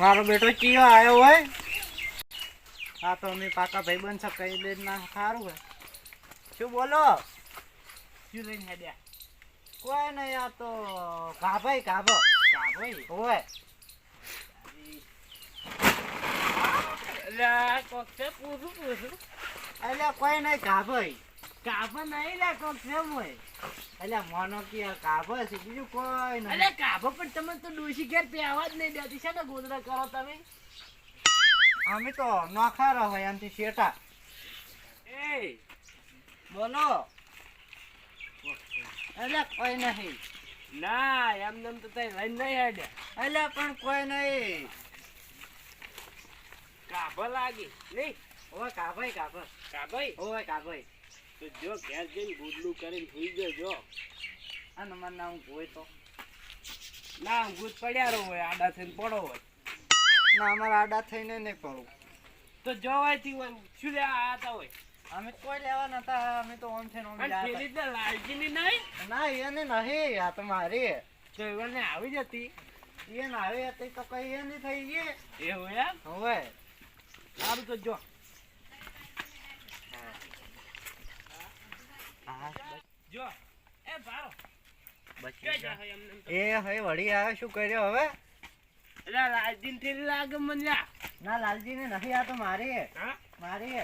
મારો બેટો કયો આવ્યો હોય? હા, તો અમે પાકા ભાઈ બન છે, કઈ દે ના સારું હોય. શું બોલો? શું લઈને હેડ્યા? કોઈ નહીં, આ તો ગાભાઈ, ગાભો. કાભાઈ હોય. એટલે કોક છે, પૂછું પૂછું. એટલે કોઈ નહીં, ગાભાઈ. કાભા નહીં લે કોક છે મોય એટલે મોનો કે કાપો છે બીજું કોઈ નહીં અરે કાપો પણ તમે તો ડોશી ઘેર પેવા જ નહીં દેતી. છે ને ગોદડા કરો તમે? અમે તો નોખા રહો એમથી શેઠા એ બોલો. એટલે કોઈ નહીં. ના એમ નેમ તો તઈ લઈ નહીં હેડે. એટલે પણ કોઈ નહીં. કાભો લાગી. નહીં ઓય કાભાઈ કાભો કાભાઈ ઓય કાભાઈ તો જો ઘેર જઈને ગુડલું કરીને સુઈ ગયો જો અને નંબર ના હું જોઈ તો. ના ભૂત પડ્યા રહો હોય આડા થઈને પડો હોય. ના અમારા આડા થઈને નહીં પડવું. તો જોવાયથી હોય શું લેવા આવતા હોય? અમે કોઈ લેવા નતા અમે તો ઓમ છે ઓમ અને ની પેલી તો લાલજીની નહીં? ના એને નહીં આ તો મારી. તો એવાને આવી જતી. એને આવી હતી તો કઈ એ નહીં થઈ ગઈ. એવું એમ? હવે સારું તો જો. જો એ ભારો બચી ક્યાં ગયા. જાય એમને તો? એ હવે વળી આવે શું કર્યો હવે એટલે લાલજીની થેલી લાગે મને ના લાલજી ને નહીં આ તો મારી મારી.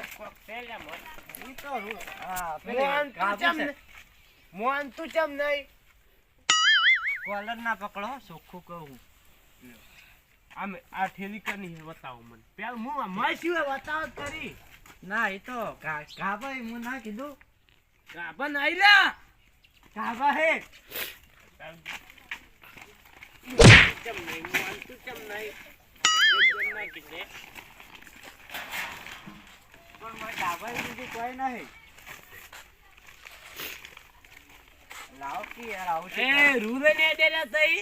ઈ તો હા, પેલી મોહન તું ચમ. નહીં? કોલર ના પકડો ચોખ્ખું કહું આમ આ થેલી છે બતાવો મને પેલા હું આ માસી હોય બતાવો કરી ના એ તો ગાભાઈ હું ના કીધું ગાભા નહીં લ્યા ગાભા હે ચમ નહીં મોહન તું ચમ નહીં એક જણ ના કીધે. પણ મારે ગાભાઈ બીજું કોઈ નહીં લાવો કે યાર આવું છે એ રૂરે ને દેલા તઈ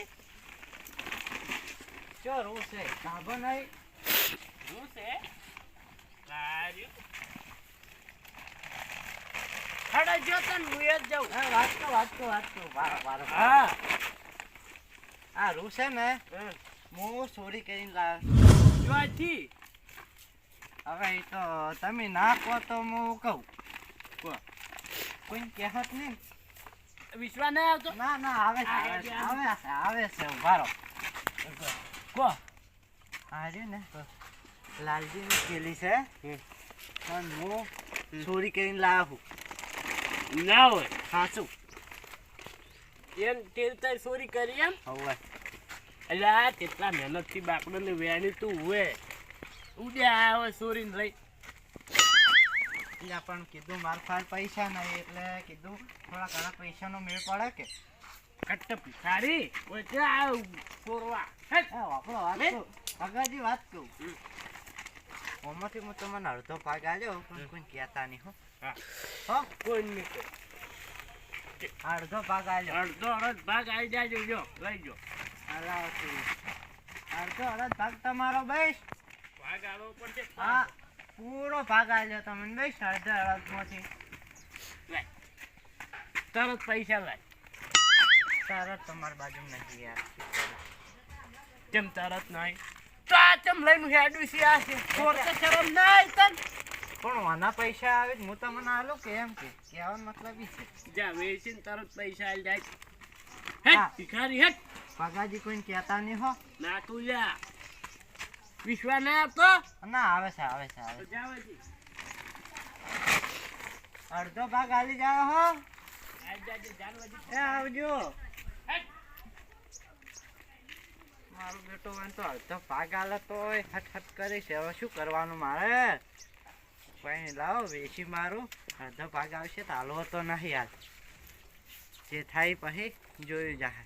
ચો રૂ છે ગાભો નહીં શું છે ખડા તન હું જ જાઉં. હા વાત તો વાત તો વાત તો. વારો વારો હા. આ રૂ છે ને હું ચોરી કરીને લાવ જો હવે એ તો તમે ના કહો તો હું કહું. કહો. કોઈ કહેત નહીં. વિશ્વાસ નહીં આવતો? ના ના આવે છે આવે છે આવે છે આવે છે ઊભા કો આ રહ્યું ને લાલજીની કેલી છે. પણ હું ચોરી કરીને લાવું. ના હોય. સાચું એમ તેલ તાર ચોરી કરી એમ? હવે. એટલે આ કેટલા મહેનતથી બાપડોને વેણી તું હોય ઉડ્યા આવે ચોરીને લઈ. એટલે પણ કીધું માર પાસે પૈસા નહીં એટલે કીધું થોડા ઘણા પૈસાનો મેળ પડે કે? કટ્ટ ભિખારી ઓય ત્યાં આવ કોરવા વાપરો વાત. કહું અગાજી વાત કહું. ઓમાંથી હું તમને અડધો ભાગ આલ્યો પણ કોઈ કહેતા નહીં હો. હા. કોઈ નહીં કહે. અડધો ભાગ આલ્યો. અડધો અડધ ભાગ આવી જાજો જો લઈ જો. અડધો અડધ ભાગ તમારો બેસ. ભાગ આવો પડશે હા પૂરો ભાગ આલ્યો તમને બેસ અડધો અડધમાંથી. તરત પૈસા લાય. તરત તમારી બાજુ નથી યાર. કેમ તરત નહીં? તો આ ચમ લઈને હેડું છે આ છે? ચોર તો શરમ નહીં તન. પણ વાના પૈસા આવે હું તમને આલો કે એમ કે? કહેવાનો મતલબ ઈ છે. જા વેચીને તરત પૈસા આવી જાય. હા. હેટ ભિખારી હેટ પગાજી કોઈને કહેતા નહીં હો. ના તું જા. વિશ્વાસ નહીં આપતો? ના આવે છે આવે છે આવે. અડધો ભાગ હાલી જાવ હો. આવી આવજો હેટ. મારો બેટો હોય તો અડધો ભાગ આલે તો હટ હટ કરે છે હવે શું કરવાનું મારે? કઈ લાવો વેચી મારું. અડધો ભાગ આવશે તો હાલવો તો નહીં હાલ જે થાય પછી જોયું જાય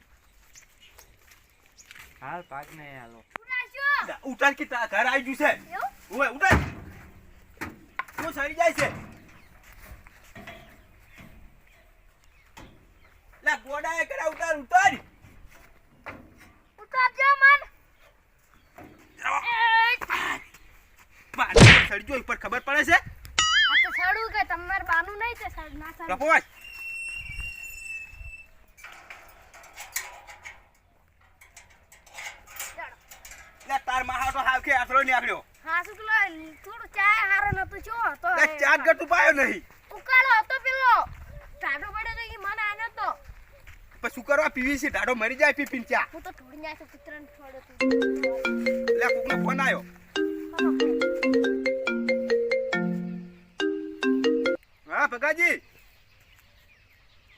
હાલ પાક નહીં હાલો ઉતાર કે તા ઘર આવી ગયું છે. ઓય ઉતાર તું સડી જાય છે. લા ગોડા એ કરા ઉતાર ઉતાર પાણી સડી જો ઉપર ખબર પડે છે? આ તો સડું કે તમાર બાનું નહીં તે સડ ના સડ રપોવાય લે તારમાં તો પાથરો નીકળ્યો. હા શું થોડું ચાય હારો નતું છો તો લે ચાટ ગટુ પાયો નહીં ઉકાળો હતો પેલો ટાઢો પડ્યો તો ઈ મને આનો તો પછી શું કરવા? પીવી છે ઢાડો મરી જાય પી પીને ચા હું તો ઢોળી કૂતરાને છોડ્યો તું લે કોકનો ફોન આવ્યો હા ભગાજી.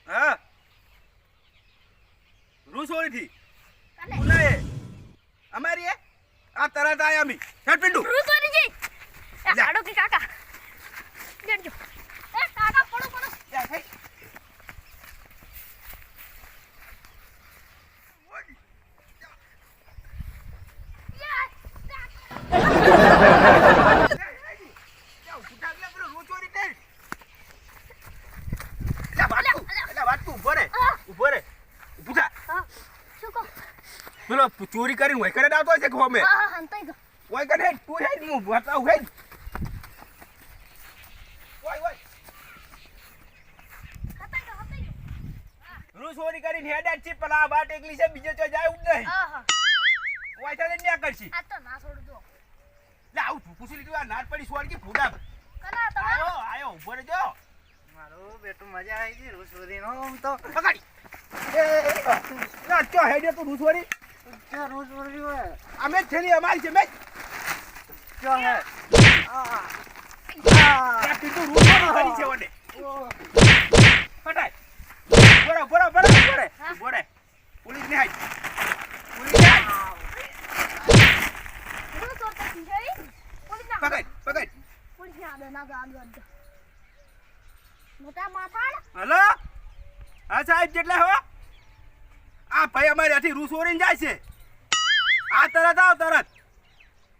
હા. રૂસોળી થી બોલાય અમારી એ? આ તરત આયા મી હેડ પિંડુ. હાડો કે કાકા. દેજો એ કાકા પડો પડો લે, હે. લે, ઉઠા લે, પેલો રૂસોળી તે. લે, વાટકું, લે, વાટકું, ઊભો રે, ઊભો રે. ઊભું થા. હા શું કહો પેલો ચોરી કરીને હોય કરે આવતો છે ખોમે હા હા હોય કરે તું હે હું બતાવ હેડ ઓય ઓય હંતાઈ ગયો હંતાઈ ગયો રૂ ચોરી કરીને હેડ હેડ છે પેલા બાટ એકલી છે બીજે તો જાય ઉડ નહીં હા હા ઓય થાય ન્યા કરશી આ તો ના છોડ દો લે આવું ઠુકુસી લીધું આ નાટ પડી સોડ કે ફૂડા કના તો આયો આયો ઊભો રહેજો મારો બેટું મજા આવી ગઈ રૂસોરીનો આમ તો પકડી એ ના ચો હેડે તું રૂ ચોરી ક્યાં હોય? અમે અમારી છે મેં ક્યાં હે આ. કરી છે બરો બરો બરો બરો. પોલીસ ને હાઈ પોલીસ ને હાઈ પકડ પકડ. પોલીસ ના આદો ના આદો આદો મોટા હલો? હા સાહેબ જેટલા હો? આ ભાઈ અમારે આથી રૂસ ઓરીને જાય છે. આ તરત આવ તરત.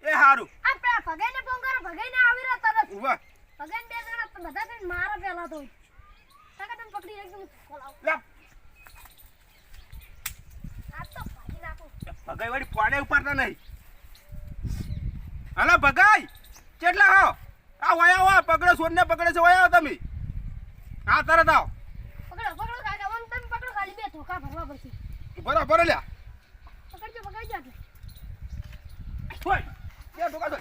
એ હારું. આ પેલા ભગાઈને ફોન કરો ભગાઈને આવી રહ્યો તરત. ઊભા ભગાઈને બે જણા બધા થઈને મારા પેલા તો. કાકા તમે પકડી રાખજો હું લે. આ તો ભાગી નાખું. ભગાઈ વાળી ફોને ઉપાડતા નહીં. હલો ભગાઈ. કેટલા હો? આ વયા હો પકડો સોનને પકડે છે વયા તમે. હા તરત આવ. પકડો પકડો કાકા તમે પકડો ખાલી બે ધોકા ભરવા પડશે. બરો બરો લ્યા. પકડજો પકડજો એટલે હોય. કે ઢોકા દો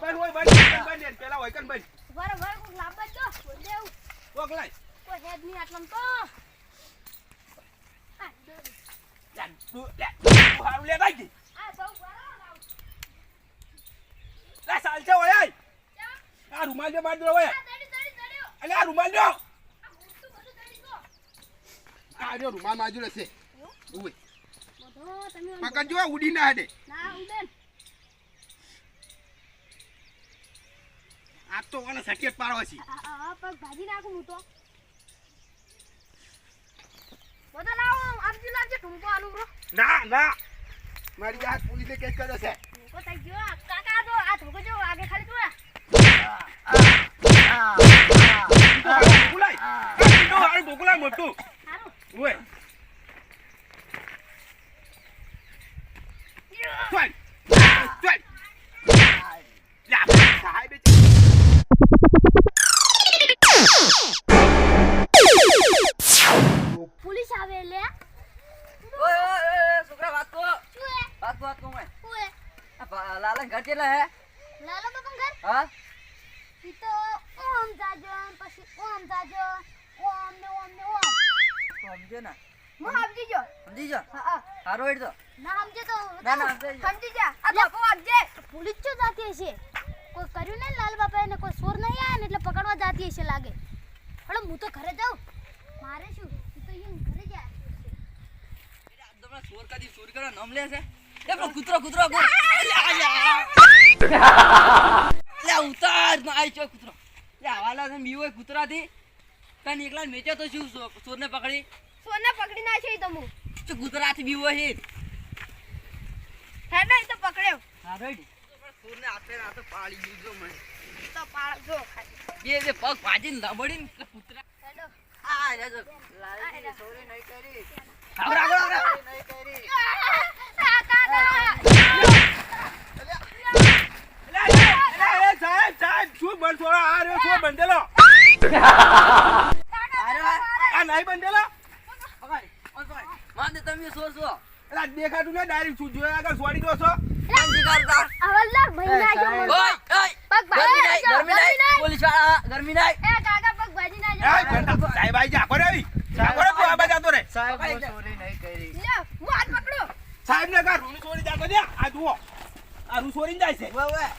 ભાઈ હોય ભાઈ ભાઈ પેલા હોય કન ભાઈ. બરાબર કોક લાંબા જો દેવ. ઓકલાય કોઈ હેડ નહીં આટલામ તો. આ દો. લે તું લે હારું લે ભાઈ. આ બહુ બરાબર લે સાલ છે ઓય આ રૂમાલ માર દો ઓય અલે આ રૂમાલ બધું દો આ રૂમાલ બાજુ રહેશે ઉવે પકડજો ઉડી ના હડે ના આ તો ઓને સકેટ પાડો છે આ આ આ પગ ભાજી નાખું હું તો બધા લાવો આપજી લાવજો ટૂંકો આલુ બ્રો ના ના મારી આ પોલીસે કેસ કર્યો છે ટૂંકો થઈ ગયો કાકા તો આ ધોકો જો આગે ખાલી જોયા આ આ ટીડો હારું ઢોકલા મોટું સારું ઉવે ચાલ ચાલ લા સાહેબ પોલીસ સમજી જા આ બાપુ સમજે પોલીસ ચો જાતી હશે? કોઈ કર્યું ને લાલ બાપા એને કોઈ સોર નહીં આયા ને એટલે પકડવા જાતી હશે લાગે. હું તો ઘરે જાઉં. મારે શું? ઈ તો ઈન ઘરે જાય ચોર કદી ચોરી કરવા નામ લે છે. એ પેલો કૂતરો કૂતરો કૂતરો. લે ઉતાર ના આઈ ચો કૂતરો. લે હવાલા છે કૂતરાથી તને એકલા મેચે તો શું ચોરને પકડી? સોને પકડી નાખી તો હું શું કૂતરાથી બીવો છે? હેડો ઈ તો પકડ્યો. હારો હેડ ચોરને હાથે ને હાથે પાડી દીધો મને. તો પાડ જો ખાલી. બે બે પગ ભાજીને લબડીને કૂતરા. હેડો. આ રે જો. લાલજી ચોરી નહીં કરી. આવડે આવડે આવડે નહીં કરી. આ કાકા એ સાહેબ સાહેબ શું બંધોળો આ રહ્યો શું બંધેલો. આ નહીં બંધેલો? તમે શું સો એટલે દેખાતું ને ડાયરેક્ટ છું જોયા આગળ છોડી દો છો. સાહેબ. ગરમી નહીં પોલીસવાળા ગરમી નહીં એ કાકા પગ ભાજી ના એ જો ઘંટા સાહેબ આઈ જા કોને આવી? કોને તું આ બાજુ આવતો રે સાહેબ ચોરી નહીં કરી. લ્યો હું હાથ પકડો. સાહેબ ને કા રૂની છોડી જાતો દે આ જુઓ. આ રૂ છોડીને જાય છે. ઓય ઓય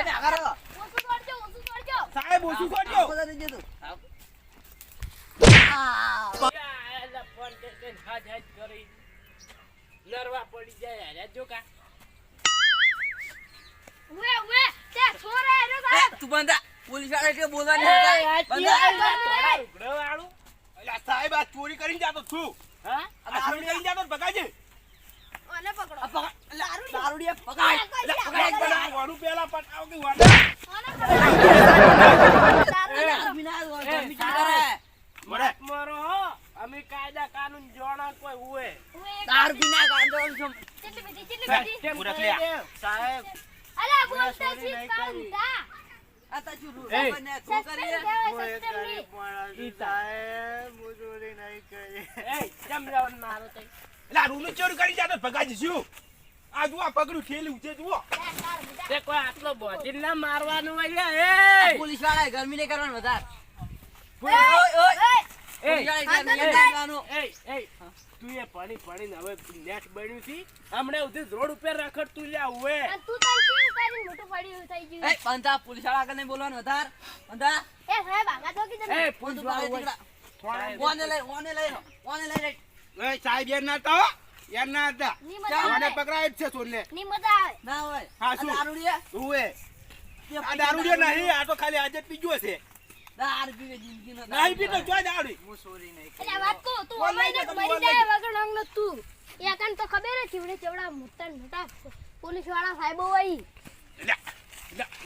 અરે આગળ. ઓછું છોડજો ઓછું છોડજો. સાહેબ ઓછું છોડજો. આ બધા થઈ જતું. ફોન કરીને કરી. નરવા પડી જાય અરે જો કા. ઉવે તે છોરા રે સાહેબ. તું બંદા પોલીસવાળા કે ચિયા થા. થોડા ઉઘડો વાળું. એટલે સાહેબ આ ચોરી કરીને જાતો છું. હા? આ ચોરી કરીને જાતો ભગાજે. ઓને પકડો. પકડ. એટલે દારૂડિયા પકડ. પકડાય. વાળું પેલા પટાવ કે વાડા ઓને પકડ દારૂ એ, ના ગરમી ના હોય, એ, ગરમી ચા કરે. મળે મરો હો અમે કાયદા કાનૂન જોણા કોઈ હુએ તાર દારૂ પીને છું. કેટલી બધી કેટલી સાહેબ. બધી પૂરક કરી સાહેબ અલા બોલતા જી કામ કરી. એ. આપણને તું સસ્પેન્ડ કરીએ? કહેવાય હું એક સસ્પેન્ડ ગરીબ માણસ છું, સાહેબ હું નહીં કરી એ જમ મારો તઈ એટલે આ રૂની ચોરી કરી જાતો ભગાજી શું આ જુઓ આ પગડું જુઓ તે કોઈ આટલો બોધીને ના મારવાનું હોય એ પોલીસવાળા ગરમી ને કરવાનું વધારે. ઓય, ઓય. એ, પોલીસ વાળાએ ગરમી એ, નહીં કરવાનું. એ, એ, તું એ પાણી પાણીને હવે નેટ બન્યું છે હમણાં સુધી રોડ ઉપર રખડ તું લ્યા હુએ તું તાર કેવું કરીને મોટું પડ્યું થઈ ગયું એ, બંધ પોલીસવાળા આગળ નહીં બોલવાનું વધારે. બંધ એ સાહેબ આગા તો કીધું એ પોલીસ બંધ વાળો થા, હોય. દીકરા. ઓને લઈ, ઓને લઈ ઓને લઈ લઈ. એ સાહેબ યાર ના હતા યાર ના હતા મને પકડાય છે સોનને ની મજા આવે ના હોય. હા, આ શું? દારૂડિયા? ઉવે આ દારૂડિયો નહીં આ તો ખાલી આજે પીજો છે દારૂ નહીં જો હું નહીં એટલે વાત તું જા, મરી જાય વગર અંગનો તું. એ કાન તો ખબર જ ચીવડે ચેવડા મોટા મોટા પોલીસવાળા સાહેબો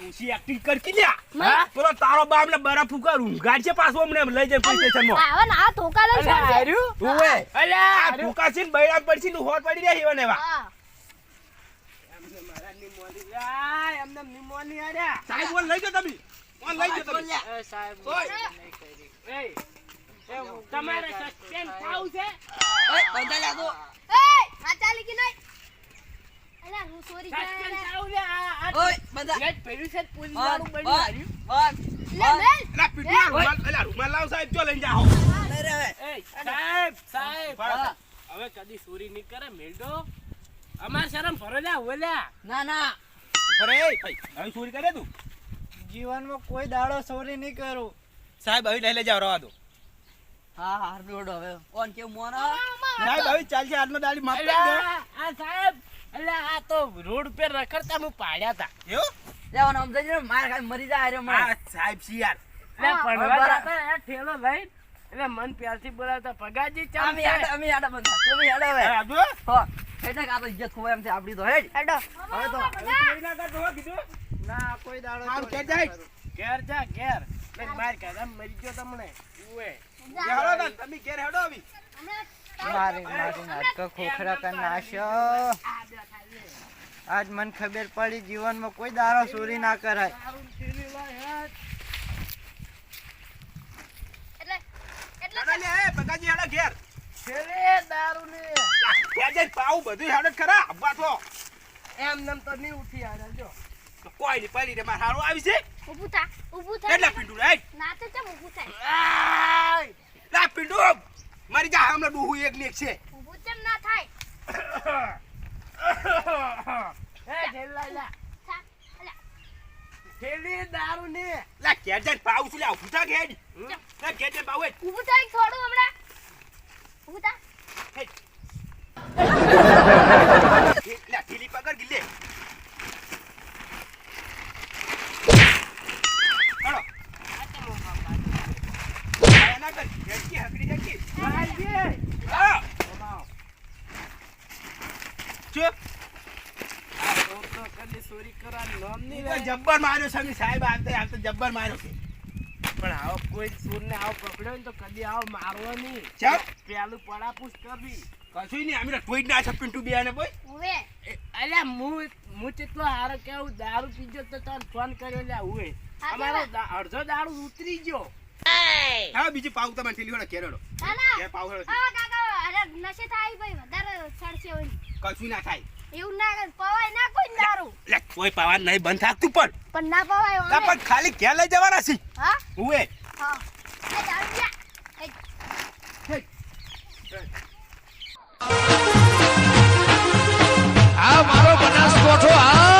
ઊંચી કરતી લ્યા. હા? પેલો તારો બાપ ને બરફ ઉકા ઊંઘાડ છે પાછો અમને લઈ જાય પોલીસ સ્ટેશનમાં આવા ના આ ધોકા લઈ અલ્યા, ભૂકા છે ને બૈરામ પડશે ને હોર પડી રહ્યા એવા ને એવા. હા. એમને મારા એમને નિમોની આર્યા. સાહેબ બોલ લઈ ગયો તમે. લઈ એ સાહેબ એ, તમારે સસ્પેન્ડ છે? બંધ એ નહીં? હું સોરી સસ્પેન્ડ આ- ઓય, બંધ પોલીસ વાળું લે રૂમાલ રૂમાલ લાવ સાહેબ જો જાઓ. હવે. એ, સાહેબ સાહેબ. હવે કદી ચોરી નહીં કરે મેલડો અમાર શરમ ભરો લ્યા હવે ના ના. ફરે ભાઈ હવે ચોરી કરે તું? જીવનમાં કોઈ દાડો ચોરી નહીં કરું સાહેબ હવે લઈ જાઓ રવા દો હા હાર રોડ હવે કોણ કેવું મોન સાહેબ હવે ચાલશે હાથમાં દાડી માફ કરી દો આ સાહેબ એટલે આ તો રોડ પર રખડતા હું પાડ્યા હતા એવું લેવાનો આમ જઈને માર ખાઈ મરી જાય રે માર સાહેબ છે યાર એટલે પડવા જતા એ ઠેલો લઈ એટલે મન પ્યારથી બોલાવતા પગાજી ચાલ અમે યાદ અમે યાદ બંધા તમે યાદ હવે આ હો એટલે કે આ તો ઇજ્જત ખોવાય એમ છે આપડી તો હેડ હેડો હવે તો ના કરતો હો કીધું ના કોઈ દાડો આમ કે જાય. ઘેર જા ઘેર. મે માર કાઢા. મરી ગયો તમને. ઉવે. હેડો ના તમે ઘેર હેડો આવી. મારે મારે નાટકો ખોખરા કર નાખ્યો. આજ મને ખબર પડી જીવનમાં કોઈ દારો ચોરી ના કરાય. બગાજી હેડો ઘેર. દારૂ ને ઘેર બધું હેડો ખરા તો. એમ નમ તો નહીં ઉઠી આ જો. કોઈ નહીં પડી રે મારે હારું આવી છે. ઊભું થા ઊભું થા. થા પીંડું રે ના તો ચમ ઊભું થાય! લા પીંડું મારી જા હમણાં ડૂહું એક ને એક છે. ઊભું ચમ ના થાય? એ ઠેલી લા. થા અલ્યા ઠેલી દારૂ ને. લા જઈને પાવું છું લે ઉઠા ઘેર. લા ઘેર જઈને પાવું એ. ઊભું થાય થોડું હમણાં? ઊભું થા. લા ઢીલી પકડ ગિલ્લે હેડો આ ના કર હેડકી હકડી હેડકી આઈએ. હા ચૂપ આ રોડ તો કદી ચોરી કરવાનું નામ નહીં તો લે. જબ્બર માર્યો છે સાહેબ આવતે આવતે જબ્બર માર્યો છે. પણ આવો કોઈ ચોરને આવો પકડ્યો ને તો કદી આવો મારવો નહીં. ચાલ પેલું પડાપૂછ કરવી. કશું નહીં અમે ટોઈટ ના છે પિન્ટુ બે ને બોય ઉવે અલ્યા હું હું કેટલો હારો કેવું દારૂ પીજો તો તને ફોન કર્યો લ્યા ઉએ હાચી અમારો અડધો દારૂ ઉતરી ગયો. હા બીજી પાઉ તમને ઠેલી વાળા કેરેડો કે પાવ હેડો હા કાકા અરે નશે થાય ભાઈ વધારે સડશે ઓય કશું ના થાય. એવું ના પવાય ના કોઈ દારૂ. લે કોઈ પાવા નહીં બંધ થાકતું પણ. પણ ના પવાય ના પણ ખાલી કે લઈ જવાના છે. હા? હું. એ હા. જા મારો બનાસ કોઠો આ